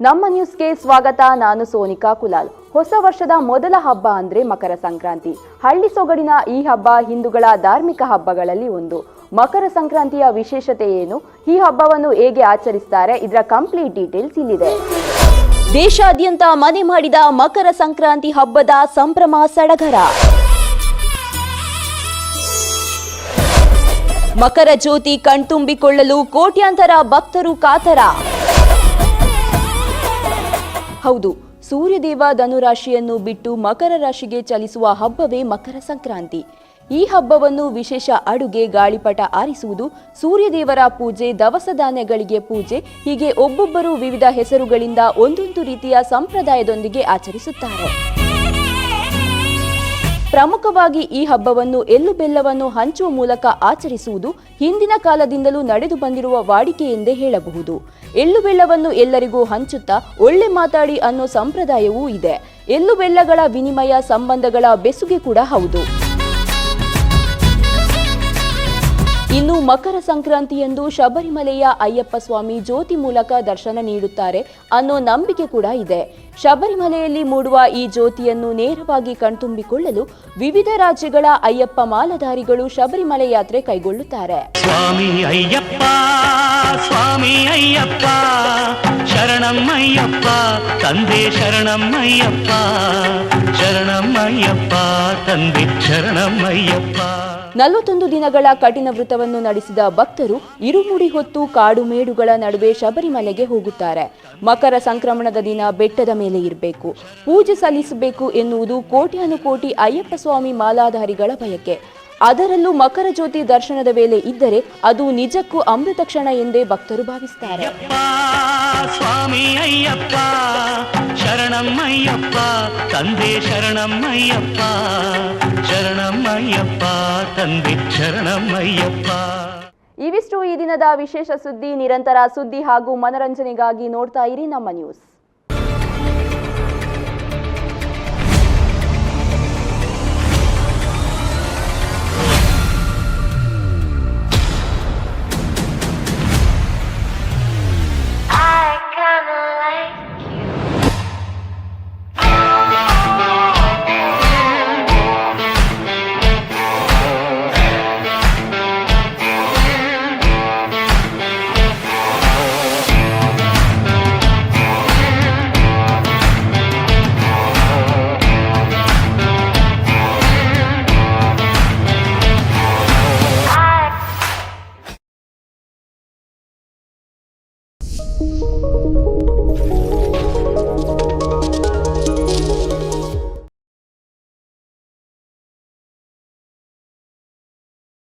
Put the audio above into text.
ನಮ್ಮ ನ್ಯೂಸ್ಗೆ ಸ್ವಾಗತ. ನಾನು ಸೋನಿಕಾ ಕುಲಾಲ್. ಹೊಸ ವರ್ಷದ ಮೊದಲ ಹಬ್ಬ ಅಂದ್ರೆ ಮಕರ ಸಂಕ್ರಾಂತಿ. ಹಳ್ಳಿ ಸೊಗಡಿನ ಈ ಹಬ್ಬ ಹಿಂದೂಗಳ ಧಾರ್ಮಿಕ ಹಬ್ಬಗಳಲ್ಲಿ ಒಂದು. ಮಕರ ಸಂಕ್ರಾಂತಿಯ ವಿಶೇಷತೆ ಏನು? ಈ ಹಬ್ಬವನ್ನು ಹೇಗೆ ಆಚರಿಸ್ತಾರೆ? ಇದರ ಕಂಪ್ಲೀಟ್ ಡೀಟೇಲ್ಸ್ ಇಲ್ಲಿದೆ. ದೇಶಾದ್ಯಂತ ಮನೆ ಮಾಡಿದ ಮಕರ ಸಂಕ್ರಾಂತಿ ಹಬ್ಬದ ಸಂಭ್ರಮ ಸಡಗರ. ಮಕರ ಜ್ಯೋತಿ ಕಣ್ತುಂಬಿಕೊಳ್ಳಲು ಕೋಟ್ಯಾಂತರ ಭಕ್ತರು ಕಾತರ. ಹೌದು, ಸೂರ್ಯದೇವ ಧನುರಾಶಿಯನ್ನು ಬಿಟ್ಟು ಮಕರ ರಾಶಿಗೆ ಚಲಿಸುವ ಹಬ್ಬವೇ ಮಕರ ಸಂಕ್ರಾಂತಿ. ಈ ಹಬ್ಬವನ್ನು ವಿಶೇಷ ಅಡುಗೆ, ಗಾಳಿಪಟ ಆರಿಸುವುದು, ಸೂರ್ಯದೇವರ ಪೂಜೆ, ದವಸ ಧಾನ್ಯಗಳಿಗೆ ಪೂಜೆ, ಹೀಗೆ ಒಬ್ಬೊಬ್ಬರು ವಿವಿಧ ಹೆಸರುಗಳಿಂದ ಒಂದೊಂದು ರೀತಿಯ ಸಂಪ್ರದಾಯದೊಂದಿಗೆ ಆಚರಿಸುತ್ತಾರೆ. ಪ್ರಮುಖವಾಗಿ ಈ ಹಬ್ಬವನ್ನು ಎಳ್ಳು ಬೆಲ್ಲವನ್ನು ಹಂಚುವ ಮೂಲಕ ಆಚರಿಸುವುದು ಹಿಂದಿನ ಕಾಲದಿಂದಲೂ ನಡೆದು ಬಂದಿರುವ ವಾಡಿಕೆ ಎಂದೇ ಹೇಳಬಹುದು. ಎಳ್ಳು ಬೆಲ್ಲವನ್ನು ಎಲ್ಲರಿಗೂ ಹಂಚುತ್ತಾ ಒಳ್ಳೆ ಮಾತಾಡಿ ಅನ್ನೋ ಸಂಪ್ರದಾಯವೂ ಇದೆ. ಎಳ್ಳು ಬೆಲ್ಲಗಳ ವಿನಿಮಯ ಸಂಬಂಧಗಳ ಬೆಸುಗೆ ಕೂಡ ಹೌದು. ಮಕರ ಸಂಕ್ರಾಂತಿಯಂದು ಶಬರಿಮಲೆಯ ಅಯ್ಯಪ್ಪ ಸ್ವಾಮಿ ಜ್ಯೋತಿ ಮೂಲಕ ದರ್ಶನ ನೀಡುತ್ತಾರೆ ಅನ್ನೋ ನಂಬಿಕೆ ಕೂಡ ಇದೆ. ಶಬರಿಮಲೆಯಲ್ಲಿ ಮೂಡುವ ಈ ಜ್ಯೋತಿಯನ್ನು ನೇರವಾಗಿ ಕಣ್ತುಂಬಿಕೊಳ್ಳಲು ವಿವಿಧ ರಾಜ್ಯಗಳ ಅಯ್ಯಪ್ಪ ಮಾಲಧಾರಿಗಳು ಶಬರಿಮಲೆ ಯಾತ್ರೆ ಕೈಗೊಳ್ಳುತ್ತಾರೆ. ಸ್ವಾಮಿ ಅಯ್ಯಪ್ಪ ಸ್ವಾಮಿ ಅಯ್ಯಪ್ಪ. ಶರಣಮ್ಮಯ್ಯಪ್ಪ, ತಂದೆ ಶರಣಮ್ಮಯ್ಯಪ್ಪ ಶರಣಮ್ಮಯ್ಯಪ್ಪ, ತಂದೆ ಶರಣಮ್ಮಯ್ಯಪ್ಪ. ನಲವತ್ತೊಂದು ದಿನಗಳ ಕಠಿಣ ವೃತವನ್ನು ನಡೆಸಿದ ಭಕ್ತರು ಇರುಮುಡಿ ಹೊತ್ತು ಕಾಡು ಮೇಡುಗಳ ನಡುವೆ ಶಬರಿಮಲೆಗೆ ಹೋಗುತ್ತಾರೆ. ಮಕರ ಸಂಕ್ರಮಣದ ದಿನ ಬೆಟ್ಟದ ಮೇಲೆ ಇರಬೇಕು. ಪೂಜೆ ಸಲ್ಲಿಸಬೇಕು ಎನ್ನುವುದು ಕೋಟ್ಯಾನುಕೋಟಿ ಅಯ್ಯಪ್ಪ ಸ್ವಾಮಿ ಮಾಲಾಧಾರಿಗಳ ಬಯಕೆ. ಅದರಲ್ಲೂ ಮಕರ ಜ್ಯೋತಿ ದರ್ಶನದ ವೇಳೆ ಇದ್ದರೆ ಅದು ನಿಜಕ್ಕೂ ಅಮೃತ ಕ್ಷಣ ಎಂದೇ ಭಕ್ತರು ಭಾವಿಸುತ್ತಾರೆ ಅಯ್ಯಪ್ಪ ಸ್ವಾಮಿ ಅಯ್ಯಪ್ಪ ಶರಣಮ್ಮಯ್ಯಪ್ಪ ತಂದೆ ಶರಣಮ್ಮಯ್ಯಪ್ಪ ಶರಣಮ್ಮಯ್ಯಪ್ಪ ತಂದೆ ಶರಣಮ್ಮಯ್ಯಪ್ಪ ಇವಿಷ್ಟು ಈ ದಿನದ ವಿಶೇಷ ಸುದ್ದಿ ನಿರಂತರ ಸುದ್ದಿ ಹಾಗೂ ಮನರಂಜನೆಗಾಗಿ ನೋಡ್ತಾ ಇರಿ ನಮ್ಮ ನ್ಯೂಸ್.